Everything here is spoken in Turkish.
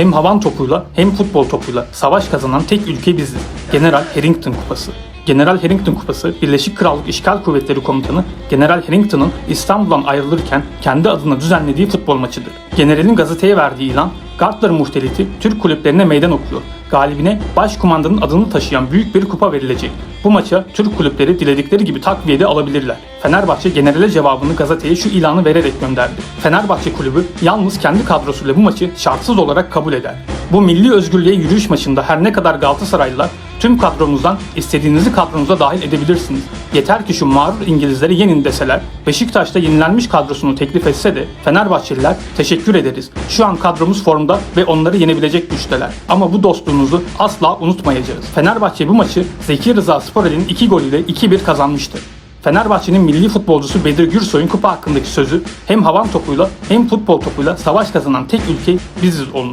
hem havan topuyla hem futbol topuyla savaş kazanan tek ülke biziz. General Harrington Kupası. General Harrington Kupası, Birleşik Krallık İşgal Kuvvetleri Komutanı General Harrington'ın İstanbul'dan ayrılırken kendi adına düzenlediği futbol maçıdır. Generalin gazeteye verdiği ilan, Gardlar muhteliti Türk kulüplerine meydan okuyor. Galibine başkumandanın adını taşıyan büyük bir kupa verilecek. Bu maça Türk kulüpleri diledikleri gibi takviyede alabilirler. Fenerbahçe generale cevabını gazeteye şu ilanı vererek gönderdi. Fenerbahçe kulübü yalnız kendi kadrosuyla bu maçı şartsız olarak kabul eder. Bu milli özgürlüğe yürüyüş maçında her ne kadar Galatasaraylılar tüm kadronuzdan istediğinizi kadronuza dahil edebilirsiniz. Yeter ki şu mağrur İngilizleri yenin deseler, Beşiktaş'ta yenilenmiş kadrosunu teklif etse de Fenerbahçeliler teşekkür ederiz. Şu an kadromuz formda ve onları yenebilecek güçteler. Ama bu dostluğunuzu asla unutmayacağız. Fenerbahçe bu maçı Zeki Rıza Sporel'in 2 golüyle 2-1 kazanmıştır. Fenerbahçe'nin milli futbolcusu Bedir Gürsoy'un kupa hakkındaki sözü hem havan topuyla hem futbol topuyla savaş kazanan tek ülke biziz olur.